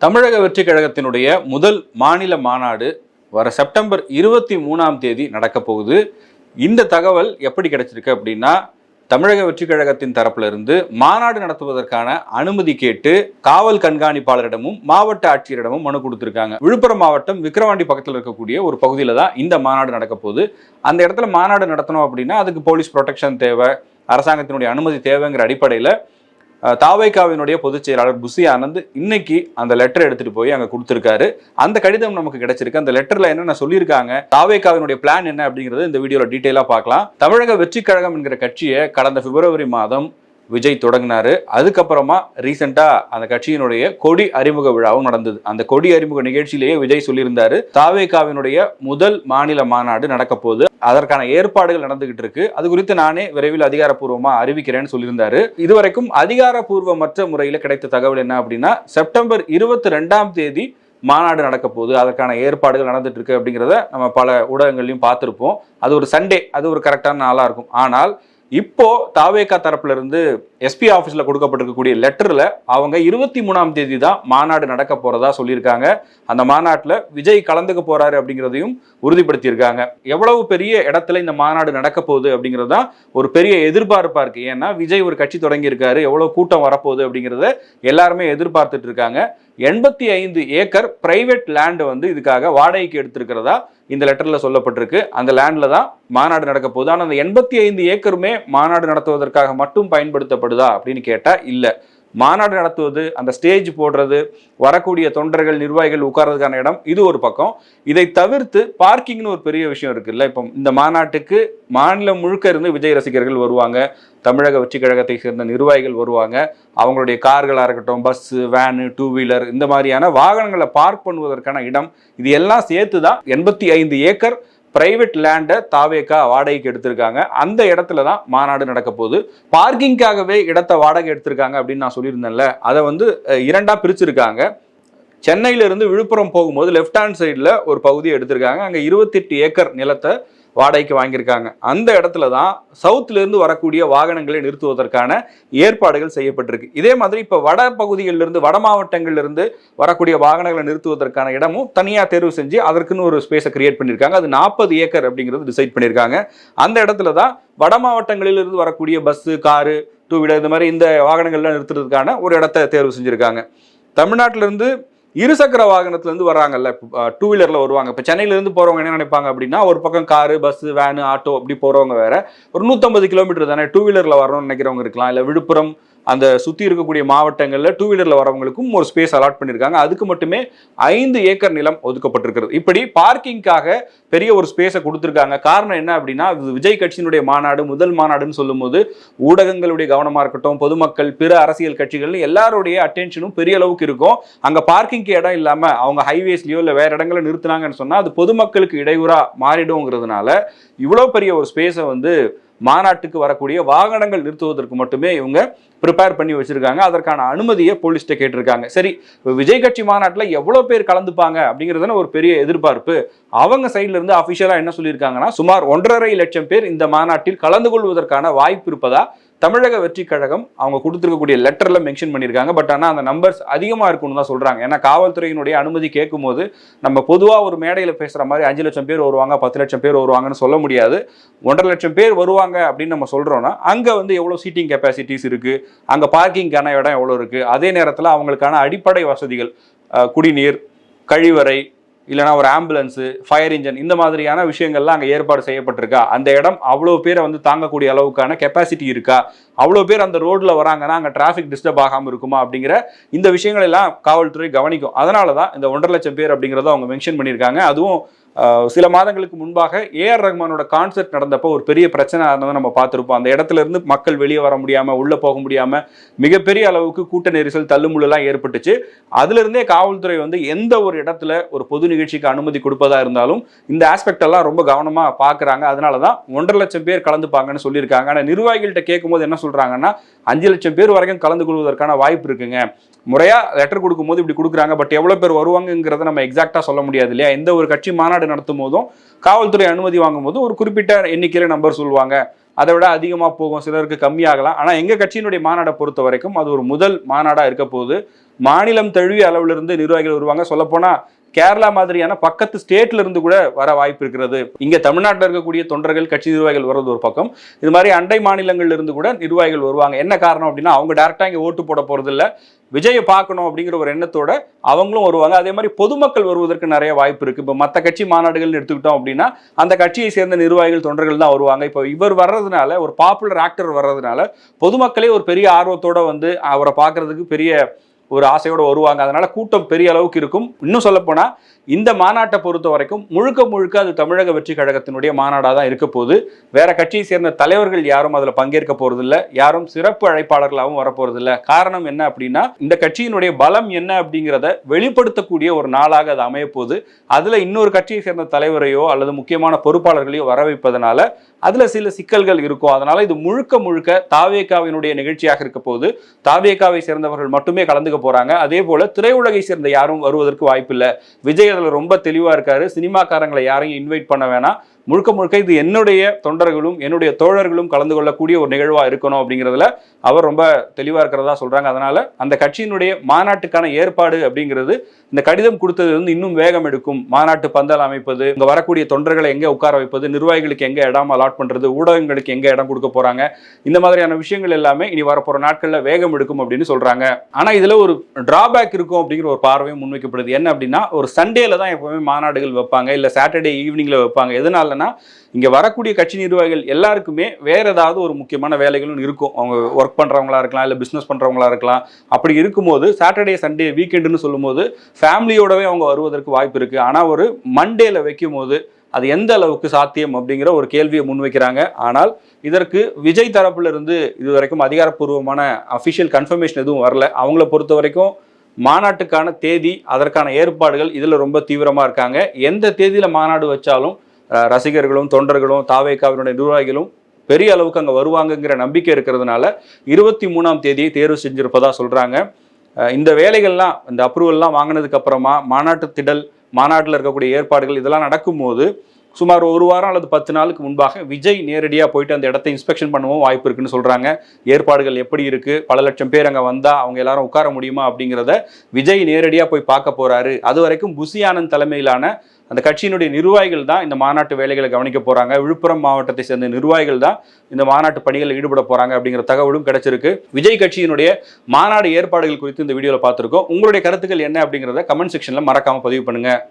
தமிழக வெற்றி கழகத்தினுடைய முதல் மாநில மாநாடு வர செப்டம்பர் இருபத்தி மூணாம் தேதி நடக்க போகுது. இந்த தகவல் எப்படி கிடைச்சிருக்கு அப்படின்னா தமிழக வெற்றி கழகத்தின் தரப்புல இருந்து மாநாடு நடத்துவதற்கான அனுமதி கேட்டு காவல் கண்காணிப்பாளரிடமும் மாவட்ட ஆட்சியரிடமும் மனு கொடுத்திருக்காங்க. விழுப்புரம் மாவட்டம் விக்கிரவாண்டி பக்கத்தில் இருக்கக்கூடிய ஒரு பகுதியில் தான் இந்த மாநாடு நடக்க போகுது. அந்த இடத்துல மாநாடு நடத்தணும் அப்படின்னா அதுக்கு போலீஸ் ப்ரொடெக்ஷன் தேவை அரசாங்கத்தினுடைய அனுமதி தேவைங்கிற அடிப்படையில் தாவைக்காவினுடைய பொதுச் செயலாளர் புசி ஆனந்த் இன்னைக்கு அந்த லெட்டர் எடுத்துட்டு போய் அங்க கொடுத்திருக்காரு. அந்த கடிதம் நமக்கு கிடைச்சிருக்கு. அந்த லெட்டர்ல என்னென்ன சொல்லியிருக்காங்க? தாவேக்காவினுடைய பிளான் என்ன அப்படிங்கறது இந்த வீடியோல டீட்டெயிலா பார்க்கலாம். தமிழக வெற்றி கழகம் என்கிற கட்சியை கடந்த பிப்ரவரி மாதம் விஜய் தொடங்கினாரு. அதுக்கப்புறமா ரீசெண்டா அந்த கட்சியினுடைய கொடி அறிமுக விழாவும் நடந்தது. அந்த கொடி அறிமுக நிகழ்ச்சியிலேயே விஜய் சொல்லியிருந்தாரு தாவேகாவினுடைய முதல் மாநில மாநாடு நடக்க போகுது. அதற்கான ஏற்பாடுகள் நடந்துகிட்டு இருக்கு. அது குறித்து நானே விரைவில் அதிகாரப்பூர்வமா அறிவிக்கிறேன்னு சொல்லியிருந்தாரு. இதுவரைக்கும் அதிகாரப்பூர்வமற்ற முறையில் கிடைத்த தகவல் என்ன அப்படின்னா செப்டம்பர் இருபத்தி ரெண்டாம் தேதி மாநாடு நடக்க போகுது. அதற்கான ஏற்பாடுகள் நடந்துட்டு இருக்கு அப்படிங்கிறத நம்ம பல ஊடகங்கள்லையும் பார்த்துருப்போம். அது ஒரு சண்டே அது ஒரு கரெக்டான நாளாக இருக்கும். ஆனால் இப்போ தாவேகா தரப்புல இருந்து எஸ்பி ஆஃபீஸில் கொடுக்கப்பட்டிருக்கக்கூடிய லெட்டர்ல அவங்க இருபத்தி மூணாம் தேதி தான் மாநாடு நடக்க போறதா சொல்லியிருக்காங்க. அந்த மாநாட்டில் விஜய் கலந்துக்க போறாரு அப்படிங்கிறதையும் உறுதிப்படுத்தியிருக்காங்க. எவ்வளவு பெரிய இடத்துல இந்த மாநாடு நடக்க போகுது அப்படிங்கிறது தான் ஒரு பெரிய எதிர்பார்ப்பா இருக்கு. ஏன்னா விஜய் ஒரு கட்சி தொடங்கியிருக்காரு எவ்வளவு கூட்டம் வரப்போகுது அப்படிங்கிறத எல்லாருமே எதிர்பார்த்துட்டு இருக்காங்க. எண்பத்தி ஐந்து ஏக்கர் பிரைவேட் லேண்ட் வந்து இதுக்காக வாடகைக்கு எடுத்திருக்கிறதா இந்த லெட்டர்ல சொல்லப்பட்டிருக்கு. அந்த லேண்ட்ல தான் மாநாடு நடக்க போகுது. ஆனால் அந்த எண்பத்தி ஐந்து ஏக்கருமே மாநாடு நடத்துவதற்காக மட்டும் பயன்படுத்தப்படுதா அப்படின்னு கேட்டா இல்ல. மாநாடு நடத்துவது அந்த ஸ்டேஜ் போடுறது வரக்கூடிய தொண்டர்கள் நிர்வாகிகள் உட்கார்றதுக்கான இடம் இது ஒரு பக்கம். இதை தவிர்த்து பார்க்கிங்னு ஒரு பெரிய விஷயம் இருக்குல்ல இப்போ இந்த மாநாட்டுக்கு மாநிலம் முழுக்க இருந்து விஜய் ரசிகர்கள் வருவாங்க. தமிழக வெற்றி கழகத்தை சேர்ந்த நிர்வாகிகள் வருவாங்க. அவங்களுடைய கார்களாக இருக்கட்டும் பஸ்ஸு வேனு டூ வீலர் இந்த மாதிரியான வாகனங்களை பார்க் பண்ணுவதற்கான இடம் இது எல்லாம் சேர்த்து தான் எண்பத்தி ஐந்து ஏக்கர் பிரைவேட் லேண்டை தாவேக்கா வாடகைக்கு எடுத்திருக்காங்க. அந்த இடத்துல தான் மாநாடு நடக்க போகுது. பார்க்கிங்காகவே இடத்தை வாடகை எடுத்திருக்காங்க அப்படின்னு நான் சொல்லியிருந்தேன்ல. அதை வந்து இரண்டாக பிரிச்சிருக்காங்க. சென்னையிலிருந்து விழுப்புரம் போகும்போது லெஃப்ட் ஹேண்ட் சைடில் ஒரு பகுதியை எடுத்திருக்காங்க. அங்கே இருபத்தெட்டு ஏக்கர் நிலத்தை வாடகைக்கு வாங்கியிருக்காங்க. அந்த இடத்துல தான் சவுத்துலேருந்து வரக்கூடிய வாகனங்களை நிறுத்துவதற்கான ஏற்பாடுகள் செய்யப்பட்டிருக்கு. இதே மாதிரி இப்போ வட பகுதிகளிலிருந்து வட மாவட்டங்கள்லேருந்து வரக்கூடிய வாகனங்களை நிறுத்துவதற்கான இடமும் தனியாக தேர்வு செஞ்சு அதற்குன்னு ஒரு ஸ்பேஸை கிரியேட் பண்ணியிருக்காங்க. அது நாற்பது ஏக்கர் அப்படிங்கிறது டிசைட் பண்ணியிருக்காங்க. அந்த இடத்துல தான் வட மாவட்டங்களிலிருந்து வரக்கூடிய பஸ்ஸு காரு டூ வீலர் இந்த மாதிரி இந்த வாகனங்கள்லாம் நிறுத்துறதுக்கான ஒரு இடத்த தேர்வு செஞ்சுருக்காங்க. தமிழ்நாட்டிலேருந்து இருசக்கர வாகனத்துலேருந்து வர்றாங்கல்ல வராங்கல்ல டூ வீலர்ல வருவாங்க. இப்போ சென்னையில இருந்து போறவங்க என்ன நினைப்பாங்க அப்படின்னா ஒரு பக்கம் காரு பஸ்ஸு வேனு ஆட்டோ அப்படி போறவங்க வேற ஒரு நூற்றம்பது கிலோமீட்டர் தானே டூ வீலர்ல வரணும்னு நினைக்கிறவங்க இருக்கலாம் இல்லை விழுப்புரம் அந்த சுத்தி இருக்கக்கூடிய மாவட்டங்கள்ல டூ வீலர்ல வரவங்களுக்கும் ஒரு ஸ்பேஸ் அலாட் பண்ணியிருக்காங்க அதுக்கு மட்டுமே ஐந்து ஏக்கர் நிலம் ஒதுக்கப்பட்டிருக்கிறது. இப்படி பார்க்கிங்காக பெரிய ஒரு ஸ்பேஸை கொடுத்துருக்காங்க. காரணம் என்ன அப்படின்னா விஜய் கட்சியினுடைய மாநாடு முதல் மாநாடுன்னு சொல்லும்போது ஊடகங்களுடைய கவனமா இருக்கட்டும் பொதுமக்கள் பிற அரசியல் கட்சிகள் எல்லாருடைய அட்டென்ஷனும் பெரிய அளவுக்கு இருக்கும். அங்க பார்க்கிங்க்கு இடம் இல்லாம அவங்க ஹைவேஸ்லயோ இல்ல வேற இடங்களில் நிறுத்துனாங்கன்னு சொன்னா அது பொதுமக்களுக்கு இடையூறா மாறிடுங்கிறதுனால இவ்வளவு பெரிய ஒரு ஸ்பேஸை வந்து மாநாட்டுக்கு வரக்கூடிய வாகனங்கள் நிறுத்துவதற்கு மட்டுமே இவங்க ப்ரிப்பேர் பண்ணி வச்சிருக்காங்க. அதற்கான அனுமதியை போலீஸ்கிட்ட கேட்டிருக்காங்க. சரி விஜய் கட்சி மாநாட்டில் எவ்வளோ பேர் கலந்துப்பாங்க அப்படிங்கிறதுன ஒரு பெரிய எதிர்பார்ப்பு. அவங்க சைட்ல இருந்து அஃபிஷியலாக என்ன சொல்லியிருக்காங்கன்னா சுமார் ஒன்றரை லட்சம் பேர் இந்த மாநாட்டில் கலந்து கொள்வதற்கான வாய்ப்பு இருப்பதா தமிழக வெற்றி கழகம் அவங்க கொடுத்துருக்கக்கூடிய லெட்டரில் மென்ஷன் பண்ணியிருக்காங்க. பட் ஆனால் அந்த நம்பர்ஸ் அதிகமாக இருக்கும்னு தான் சொல்கிறாங்க ஏன்னா காவல்துறையினுடைய அனுமதி கேட்கும்போது நம்ம பொதுவாக ஒரு மேடையில் பேசுகிற மாதிரி அஞ்சு லட்சம் பேர் வருவாங்க பத்து லட்சம் பேர் வருவாங்கன்னு சொல்ல முடியாது. ஒன்றரை லட்சம் பேர் வருவாங்க அப்படின்னு நம்ம சொல்கிறோன்னா அங்கே வந்து எவ்வளோ சீட்டிங் கெப்பாசிட்டிஸ் இருக்குது அங்கே பார்க்கிங்கான இடம் எவ்வளோ இருக்குது அதே நேரத்தில் அவங்களுக்கான அடிப்படை வசதிகள் குடிநீர் கழிவறை இல்லைனா ஒரு ஆம்புலன்ஸு ஃபயர் இன்ஜின் இந்த மாதிரியான விஷயங்கள்லாம் அங்கே ஏற்பாடு செய்யப்பட்டிருக்கா? அந்த இடம் அவ்வளோ பேரை வந்து தாங்கக்கூடிய அளவுக்கான கெப்பாசிட்டி இருக்கா? அவ்வளோ பேர் அந்த ரோட்டில் வராங்கன்னா அங்கே டிராஃபிக் டிஸ்டர்ப் ஆகாமல் இருக்குமா அப்படிங்கிற இந்த விஷயங்கள் எல்லாம் காவல்துறை கவனிக்கும். அதனால தான் இந்த ஒன்றரை லட்சம் பேர் அப்படிங்கிறத அவங்க மென்ஷன் பண்ணியிருக்காங்க. அதுவும் சில மாதங்களுக்கு முன்பாக ஏஆர் ரஹ்மானோட கான்சர்ட் நடந்தப்போ ஒரு பெரிய பிரச்சனை இருந்ததை நம்ம பார்த்துருப்போம். அந்த இடத்துல இருந்து மக்கள் வெளியே வர முடியாமல் உள்ளே போக முடியாமல் மிகப்பெரிய அளவுக்கு கூட்ட நெரிசல் தள்ளுமுள்ளெல்லாம் ஏற்பட்டுச்சு. அதுல இருந்தே காவல்துறை வந்து எந்த ஒரு இடத்துல ஒரு பொது நிகழ்ச்சிக்கு அனுமதி கொடுப்பதா இருந்தாலும் இந்த ஆஸ்பெக்ட் எல்லாம் ரொம்ப கவனமா பாக்குறாங்க அதனால தான் ஒன்றரை லட்சம் பேர் கலந்துப்பாங்கன்னு சொல்லியிருக்காங்க. ஆனா நிர்வாகிகள்கிட்ட கேட்கும்போது என்ன சொல்கிறாங்கன்னா அஞ்சு லட்சம் பேர் வரைக்கும் கலந்து கொள்வதற்கான வாய்ப்பு இருக்குங்க. முறையா லெட்டர் கொடுக்கும்போது இப்படி கொடுக்குறாங்க பட் எவ்வளவு பேர் வருவாங்கங்கிறத நம்ம எக்ஸாக்டா சொல்ல முடியாது இல்லையா? எந்த ஒரு கட்சி மாநாடு நடத்தும் போதும் காவல்துறை அனுமதி வாங்கும் போதும் ஒரு குறிப்பிட்ட எண்ணிக்கையில நம்பர் சொல்லுவாங்க. அதை விட அதிகமாக போகும் சிலருக்கு கம்மியாகலாம். ஆனால் எங்கள் கட்சியினுடைய மாநாடை பொறுத்த வரைக்கும் அது ஒரு முதல் மாநாடாக இருக்க போகுது. மாநிலம் தழுவிய அளவிலிருந்து நிர்வாகிகள் வருவாங்க. சொல்லப்போனால் கேரளா மாதிரியான பக்கத்து ஸ்டேட்ல இருந்து கூட வர வாய்ப்பு இருக்கிறது. இங்க தமிழ்நாட்டில் இருக்கக்கூடிய தொண்டர்கள் கட்சி நிர்வாகிகள் வர்றது ஒரு பக்கம். இது மாதிரி அண்டை மாநிலங்கள்ல இருந்து கூட நிர்வாகிகள் வருவாங்க. என்ன காரணம் அப்படின்னா அவங்க டேரக்டா இங்க ஓட்டு போட போறது இல்ல. விஜயை பார்க்கணும் அப்படிங்கிற ஒரு எண்ணத்தோட அவங்களும் வருவாங்க. அதே மாதிரி பொதுமக்கள் வருவதற்கு நிறைய வாய்ப்பு இருக்கு. இப்போ மற்ற கட்சி மாநாடுகள் எடுத்துக்கிட்டோம் அப்படின்னா அந்த கட்சியை சேர்ந்த நிர்வாகிகள் தொண்டர்கள் தான் வருவாங்க. இப்போ இவர் வர்றதுனால ஒரு பாப்புலர் ஆக்டர் வர்றதுனால பொதுமக்களே ஒரு பெரிய ஆர்வத்தோட வந்து அவரை பார்க்கறதுக்கு பெரிய ஒரு ஆசையோட வருவாங்க. அதனால கூட்டம் பெரிய அளவுக்கு இருக்கும். இன்னும் சொல்லப்போனால் இந்த மாநாட்டை பொறுத்த வரைக்கும் முழுக்க முழுக்க அது தமிழக வெற்றி கழகத்தினுடைய மாநாடாக தான் இருக்க போகுது. வேற கட்சியை சேர்ந்த தலைவர்கள் யாரும் அதில் பங்கேற்க போகிறதில்ல யாரும் சிறப்பு அழைப்பாளர்களாகவும் வரப்போறதில்ல. காரணம் என்ன அப்படின்னா இந்த கட்சியினுடைய பலம் என்ன அப்படிங்கிறத வெளிப்படுத்தக்கூடிய ஒரு நாளாக அது அமையப்போகுது அதில் அதுல இன்னொரு கட்சியை சேர்ந்த தலைவரையோ அல்லது முக்கியமான பொறுப்பாளர்களையோ வர வைப்பதனால அதுல சில சிக்கல்கள் இருக்கும். அதனால இது முழுக்க முழுக்க தாவேக்காவினுடைய நிகழ்ச்சியாக இருக்க போகுது. தாவேகாவை சேர்ந்தவர்கள் மட்டுமே கலந்து போறாங்க. அதே போல திரையுலகை சேர்ந்த யாரும் வருவதற்கு வாய்ப்பில்லை. விஜய் அதில் ரொம்ப தெளிவா இருக்காரு. சினிமாக்காரங்களை யாரையும் இன்வைட் பண்ண வேணாம். முழுக்க முழுக்க இது என்னுடைய தொண்டர்களும் என்னுடைய தோழர்களும் கலந்து கொள்ளக்கூடிய ஒரு நிகழ்வாக இருக்கணும் அப்படிங்கிறதுல அவர் ரொம்ப தெளிவாக இருக்கிறதா சொல்கிறாங்க அதனால் அந்த கட்சியினுடைய மாநாட்டுக்கான ஏற்பாடு அப்படிங்கிறது இந்த கடிதம் கொடுத்தது வந்து இன்னும் வேகம் எடுக்கும். மாநாட்டு பந்தல் அமைப்பது இங்கே வரக்கூடிய தொண்டர்களை எங்கே உட்கார வைப்பது நிர்வாகிகளுக்கு எங்கே இடம் அலாட் பண்ணுறது ஊடகங்களுக்கு எங்கே இடம் கொடுக்க போகிறாங்க இந்த மாதிரியான விஷயங்கள் எல்லாமே இனி வரப்போகிற நாட்களில் வேகம் எடுக்கும் அப்படின்னு சொல்கிறாங்க ஆனால் இதில் ஒரு டிராபேக் இருக்கும் அப்படிங்கிற ஒரு பார்வையும் முன்வைக்கப்படுது. என்ன அப்படின்னா ஒரு சண்டேல தான் எப்போவுமே மாநாடுகள் வைப்பாங்க இல்லை சாட்டர்டே ஈவினிங்கில் வைப்பாங்க. பார்த்தோன்னா இங்க வரக்கூடிய கட்சி நிர்வாகிகள் எல்லாருக்குமே வேறு ஏதாவது ஒரு முக்கியமான வேலைகளும் இருக்கும். அவங்க ஒர்க் பண்றவங்களா இருக்கலாம் இல்ல பிஸ்னஸ் பண்றவங்களா இருக்கலாம். அப்படி இருக்கும்போது சாட்டர்டே சண்டே வீக்கெண்டுன்னு சொல்லும்போது ஃபேமிலியோடவே அவங்க வருவதற்கு வாய்ப்பு இருக்கு. ஆனால் ஒரு மண்டேல வைக்கும் போது அது எந்த அளவுக்கு சாத்தியம் அப்படிங்கிற ஒரு கேள்வியை முன்வைக்கிறாங்க. ஆனால் இதற்கு விஜய் தரப்புல இருந்து இது வரைக்கும் அதிகாரப்பூர்வமான அஃபிஷியல் கன்ஃபர்மேஷன் எதுவும் வரல. அவங்கள பொறுத்த வரைக்கும் மாநாட்டுக்கான தேதி அதற்கான ஏற்பாடுகள் இதில் ரொம்ப தீவிரமாக இருக்காங்க. எந்த தேதியில் மாநாடு வச்சாலும் ரசிகர்களும் தொண்டர்களும் தாவேக்காவினுடைய நிர்வாகிகளும் பெரிய அளவுக்கு அங்கே வருவாங்கங்கிற நம்பிக்கை இருக்கிறதுனால இருபத்தி மூணாம் தேதியை தேர்வு செஞ்சிருப்பதா சொல்கிறாங்க இந்த வேலைகள்லாம் இந்த அப்ரூவல்லாம் வாங்கினதுக்கு அப்புறமா மாநாட்டு திடல் மாநாட்டில் இருக்கக்கூடிய ஏற்பாடுகள் இதெல்லாம் நடக்கும்போது சுமார் ஒரு வாரம் அல்லது பத்து நாளுக்கு முன்பாக விஜய் நேரடியாக போயிட்டு அந்த இடத்தை இன்ஸ்பெக்ஷன் பண்ணவும் வாய்ப்பு இருக்குன்னு சொல்கிறாங்க ஏற்பாடுகள் எப்படி இருக்குது பல லட்சம் பேர் அங்கே வந்தால் அவங்க எல்லாரும் உட்கார முடியுமா அப்படிங்கிறத விஜய் நேரடியாக போய் பார்க்க போகிறாரு அது வரைக்கும் புசி ஆனந்த் தலைமையிலான அந்த கட்சியினுடைய நிர்வாகிகள் தான் இந்த மாநாட்டு வேலைகளை கவனிக்க போகிறாங்க விழுப்புரம் மாவட்டத்தை சேர்ந்த நிர்வாகிகள் தான் இந்த மாநாட்டு பணிகளில் ஈடுபட போகிறாங்க அப்படிங்கிற தகவலும் கிடைச்சிருக்கு. விஜய் கட்சியினுடைய மாநாடு ஏற்பாடுகள் குறித்து இந்த வீடியோவில் பார்த்துருக்கோம். உங்களுடைய கருத்துக்கள் என்ன அப்படிங்கிறத கமெண்ட் செக்ஷனில் மறக்காமல் பதிவு பண்ணுங்கள்